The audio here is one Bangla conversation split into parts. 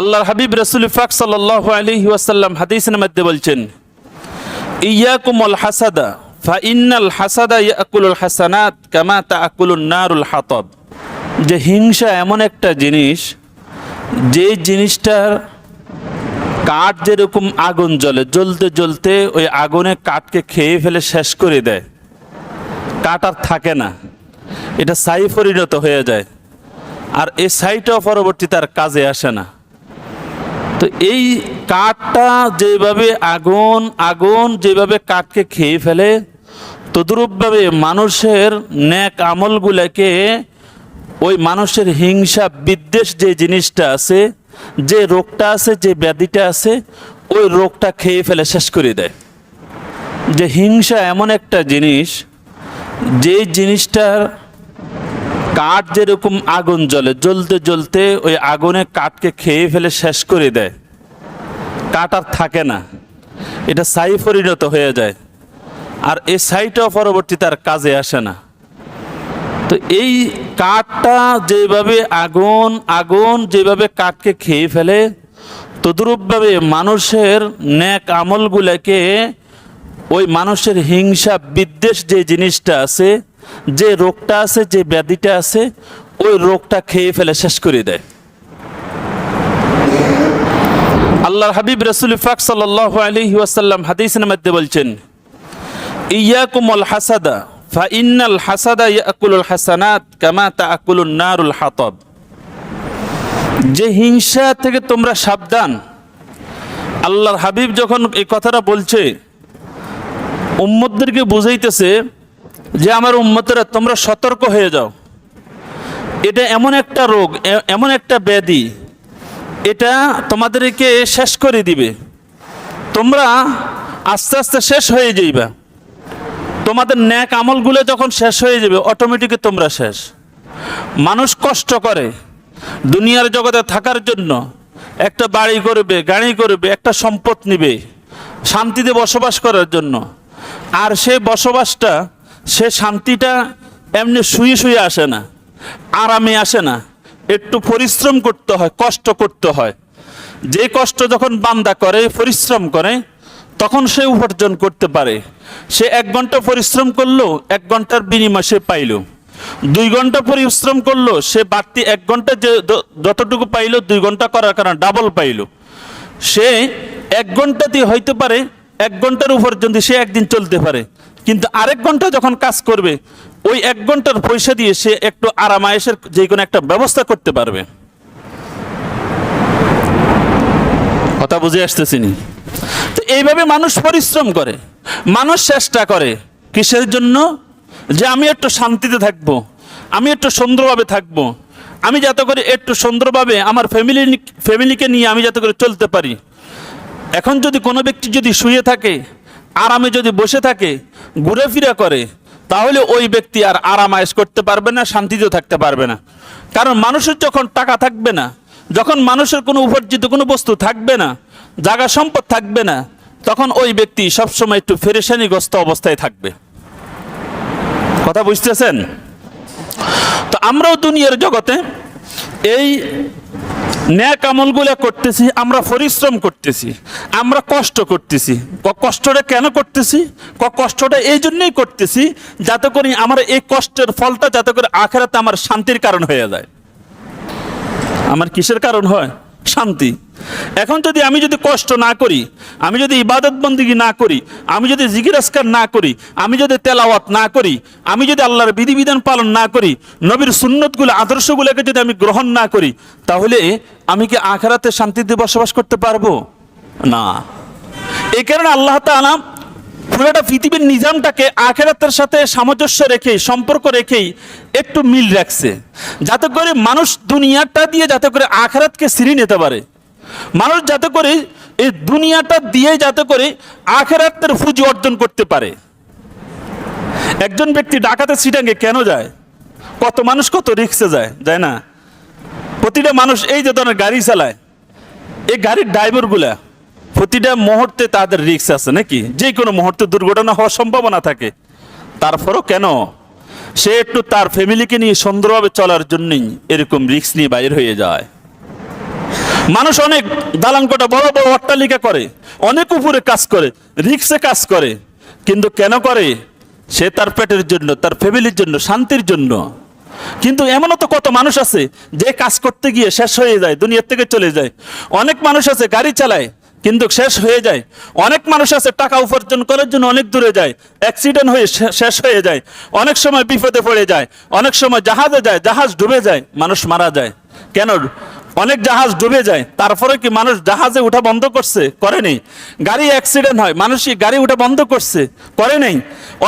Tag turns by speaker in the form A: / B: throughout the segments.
A: আল্লাহর হাবিব রসুল ফাক সাল্লাহ আলহি ওয়াসাল্লাম হাদিসের মধ্যে বলছেন, ইয়াকুমল হাসাদা ফা হাসাদা ইয়াকুলুল হাসানাত কামা তাকুলুন নারুল হাতব যে হিংসা এমন একটা জিনিস, যে জিনিসটার কাঠ যেরকম আগুন জ্বলে, জ্বলতে জ্বলতে ওই আগুনে কাঠকে খেয়ে ফেলে শেষ করে দেয়। কাঠ আর থাকে না। এটা সাই পরিণত হয়ে যায়। আর এই ছাইটাও পরবর্তী তার কাজে আসে না। তো এই কাঠটা যেভাবে আগুন আগুন যেভাবে কাঠকে খেয়ে ফেলে, তদ্রূপভাবে মানুষের ন্যাক আমলগুলোকে ওই মানুষের হিংসা, বিদ্বেষ যে জিনিসটা আছে, যে রোগটা আছে, যে ব্যাধিটা আছে, ওই রোগটা খেয়ে ফেলে, শেষ করে দেয়। যে হিংসা এমন একটা জিনিস যে জিনিসটার কাঠ যেরকম আগুন জ্বলে, জ্বলতে জ্বলতে ওই আগুনে কাঠকে খেয়ে ফেলে শেষ করে দেয়। কাঠ আর থাকে না। এটা ছাই পরিণত হয়ে যায়। আর এই ছাইটাও পরবর্তী তার কাজে আসে না। তো এই কাঠটা যেভাবে আগুন আগুন যেভাবে কাঠকে খেয়ে ফেলে, তদ্রূপভাবে মানুষের ন্যাক আমলগুলোকে ওই মানুষের হিংসা বিদ্বেষ যে জিনিসটা আছে যে রোগটা আছে, যে ব্যাধিটা আছে, ওই রোগটা খেয়ে ফেলে, শেষ করে দেয়। আল্লাহর হাবিব রসুল ফাক সাল্লাহ আলহি ওয়াসাল্লাম হাদিসের মধ্যে বলছেন, ইয়াকুমল হাসাদা ফা ইন্নাল হাসাদা ইয়াকুলুল হাসানাত কামা তা তাকুলুন নারুল হাতব। যে হিংসা থেকে তোমরা সাবধান। আল্লাহর হাবিব যখন এই কথাটা বলছে, উম্মতদেরকে বুঝাইতেছে যে আমার উম্মতেরা, তোমরা সতর্ক হয়ে যাও। এটা এমন একটা রোগ এমন একটা ব্যাধি, এটা তোমাদেরকে শেষ করে দিবে। তোমরা আস্তে আস্তে শেষ হয়ে যাইবা। তোমাদের ন্যাক আমলগুলো যখন শেষ হয়ে যাবে অটোমেটিকই তোমরা শেষ। মানুষ কষ্ট করে। দুনিয়ার জগতে থাকার জন্য একটা বাড়ি করবে, গাড়ি করবে, একটা সম্পদ নিবে, শান্তিতে বসবাস করার জন্য। আর সে বসবাসটা সে শান্তিটা এমনি শুয়ে শুয়ে আসে না, আরামে আসে না। একটু পরিশ্রম করতে হয়, কষ্ট করতে হয়। যে কষ্ট যখন বান্দা করে, পরিশ্রম করে, তখন সে উপার্জন করতে পারে। সে এক ঘণ্টা পরিশ্রম করল, এক ঘণ্টার বিনিময় সে পাইল। দুই ঘণ্টা পরিশ্রম করল, সে বাড়তি এক ঘণ্টা যে যতটুকু পাইলো, দুই ঘণ্টা করার কারণে ডাবল পাইলো। সে এক ঘণ্টা দিয়ে হইতে পারে, এক ঘণ্টার উপার্জন দিয়ে সে একদিন চলতে পারে। কিন্তু আরেক ঘণ্টা যখন কাজ করবে, ওই এক ঘণ্টার পয়সা দিয়ে সে একটু আরামায়েশের যে কোনো একটা ব্যবস্থা করতে পারবে। কথা বুঝে আসতেছি নি? তো এইভাবে মানুষ পরিশ্রম করে, মানুষ চেষ্টা করে কিসের জন্য? যে আমি একটু শান্তিতে থাকব, আমি একটু সুন্দরভাবে থাকব, আমি যাতে করে একটু সুন্দরভাবে আমার ফ্যামিলি ফ্যামিলিকে নিয়ে আমি যাতে করে চলতে পারি। এখন যদি কোনো ব্যক্তি যদি শুয়ে থাকে, আরামে যদি বসে থাকে ঘুরে ফিরা করে, তাহলে ওই ব্যক্তি আর আরাম আয়েশ করতে পারবে না, শান্তিতেও থাকতে পারবে না। কারণ মানুষের যখন টাকা থাকবে না, যখন মানুষের কোনো উপার্জিত কোনো বস্তু থাকবে না, জায়গা সম্পদ থাকবে না, তখন ওই ব্যক্তি সবসময় একটু ফেরেশানিগ্রস্ত অবস্থায় থাকবে। কথা বুঝতেছেন? তো আমরাও দুনিয়ার জগতে এই ন্যাক আমলগুলো করতেছি, আমরা পরিশ্রম করতেছি, আমরা কষ্ট করতেছি। ক- কষ্টটা কেন করতেছি? ক- কষ্টটা এই জন্যই করতেছি যাতে করে আমার এই কষ্টের ফলটা যাতে করে আখেরাতে আমার শান্তির কারণ হয়ে যায়। আমার কিসের কারণ হয়? শান্তি। এখন যদি আমি যদি কষ্ট না করি, আমি যদি ইবাদত বন্দিগি না করি, আমি যদি জিকির আসকার না করি, আমি যদি তেলাওয়াত না করি, আমি যদি আল্লাহর বিধিবিধান পালন না করি, নবীর সুন্নতগুলো, আদর্শগুলোকে যদি আমি গ্রহণ না করি, তাহলে আমি কি আখেরাতে শান্তিতে বসবাস করতে পারব? না। এই কারণে আল্লাহ তাআলা পুরোটা পৃথিবীর নিজামটাকে আখেরাতের সাথে সামঞ্জস্য রেখে সম্পর্ক রেখেই একটু মিল রাখছে। যাতে করে মানুষ দুনিয়াটা দিয়ে যাতে করে আখেরাতকে সিঁড়ি নিতে পারে। মানুষ যাতে করে এই দুনিয়াটা দিয়ে যাতে করে আখেরাতের ফুজি অর্জন করতে পারে। একজন ব্যক্তি ডাকাতে সিটাঙ্গে কেন যায়? কত মানুষ কত রিক্সে যায় যায় না? প্রতিটা মানুষ এই যে ধরনের গাড়ি চালায়, এই গাড়ির ড্রাইভারগুলা প্রতিটা মুহূর্তে তাদের রিক্স আছে নাকি? যে কোনো মুহূর্তে দুর্ঘটনা হওয়ার সম্ভাবনা থাকে। তারপরও কেন? সে একটু তার ফ্যামিলিকে নিয়ে সুন্দরভাবে চলার জন্যই এরকম রিক্স নিয়ে বাইর হয়ে যায়। মানুষ অনেক দালান কোটা বড় বড় অট্টালিকা করে, অনেক উপরে কাজ করে রিক্সে কাজ করে। কিন্তু কেন করে? সে তার পেটের জন্য, তার ফ্যামিলির জন্য, শান্তির জন্য। কিন্তু এমনও তো কত মানুষ আছে, যে কাজ করতে গিয়ে শেষ হয়ে যায়, দুনিয়ার থেকে চলে যায়। অনেক মানুষ আছে, গাড়ি চালায় কিন্তু শেষ হয়ে যায়। অনেক মানুষ আছে, টাকা উপার্জন করার জন্য অনেক দূরে যায়। অ্যাক্সিডেন্ট হয়ে শেষ হয়ে যায়। অনেক সময় বিপদে পড়ে যায়। অনেক সময় জাহাজে যায়, জাহাজ ডুবে যায়, মানুষ মারা যায়। কেন? অনেক জাহাজ ডুবে যায়। তারপরে কি মানুষ জাহাজে উঠা বন্ধ করছে? করে নেই। গাড়ি অ্যাক্সিডেন্ট হয় মানুষ কি গাড়ি উঠা বন্ধ করছে। করে নেই।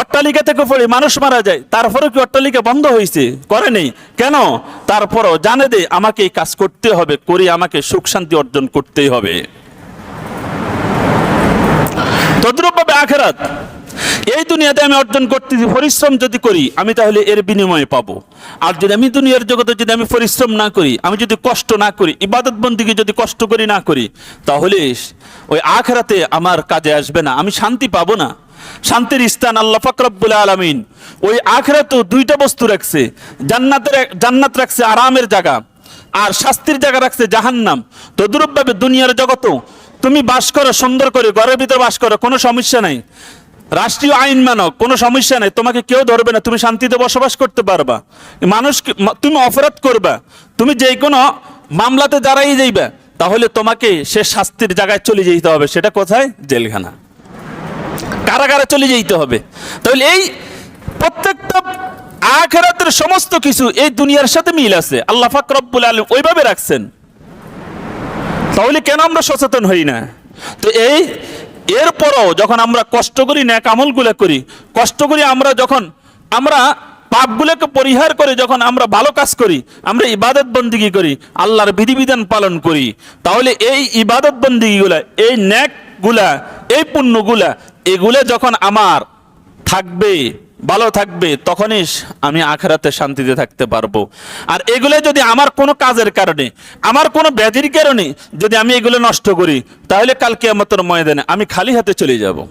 A: অট্টালিকা থেকে পড়ে মানুষ মারা যায়। তারপরে কি অট্টালিকা বন্ধ হয়েছে করে নেই। কেন? তারপরও জানে দে, আমাকে এই কাজ করতে হবে, করি, আমাকে সুখ শান্তি অর্জন করতেই হবে। তদ্রুপভাবে আখেরাত। এই দুনিয়াতে আমি অর্জন করতে পরিশ্রম যদি করি, আমি তাহলে এর বিনিময়ে পাবো। আর যদি আমি দুনিয়ার জগতে যদি আমি পরিশ্রম না করি, আমি যদি কষ্ট না করি, ইবাদত বন্দিকে যদি কষ্ট করি না করি, তাহলে ওই আখেরাতে আমার কাজে আসবে না, আমি শান্তি পাবো না। শান্তির স্থান আল্লাহ ফাকরাবুল আলমিন ওই আখেরাতেও দুইটা বস্তু রাখছে, জান্নাতের জান্নাত রাখছে আরামের জায়গা, আর শাস্তির জায়গা রাখছে জাহান্নাম। তদ্রুপভাবে দুনিয়ার জগতও তুমি বাস করো, সুন্দর করে, ঘরের ভিতরে বাস করো, কোনো সমস্যা নাই। রাষ্ট্রীয় আইন মানো, কোনো সমস্যা নাই। তোমাকে কেউ ধরবে না, তুমি শান্তিতে বসবাস করতে পারবা। মানুষ তুমি অপরাধ করবা। তুমি যে কোনো মামলাতে দাঁড়াই যাইবা, তাহলে তোমাকে সে শাস্তির জায়গায় চলে যেতে হবে। সেটা কোথায়? জেলখানা। কারাগারে চলে যেতে হবে। তাহলে এই প্রত্যেকটা আখেরাতের সমস্ত কিছু এই দুনিয়ার সাথে মিল আছে। আল্লাহ ফাক রব্বুল আলম ওইভাবে রাখছেন। তাহলে কেন আমরা সচেতন হই না? তো এই, এরপরও যখন আমরা কষ্ট করি না আমলগুলো করি, কষ্ট করি আমরা যখন, আমরা পাপগুলোকে পরিহার করে, যখন আমরা ভালো কাজ করি, আমরা ইবাদত বন্দিগি করি, আল্লাহর বিধিবিধান পালন করি, তাহলে এই ইবাদত বন্দিগিগুলা, এই ন্যাকগুলা, এই পুণ্যগুলা, এগুলো যখন আমার থাকবে ভালো থাকবে, তখনই আমি আখেরাতে শান্তিতে থাকতে পারব। আর এগুলো যদি আমার কোনো কাজের কারণে, আমার কোনো ব্যাধির কারণে যদি আমি এগুলো নষ্ট করি, তাহলে কালকে আমার ময়দানে আমি খালি হাতে চলে যাব।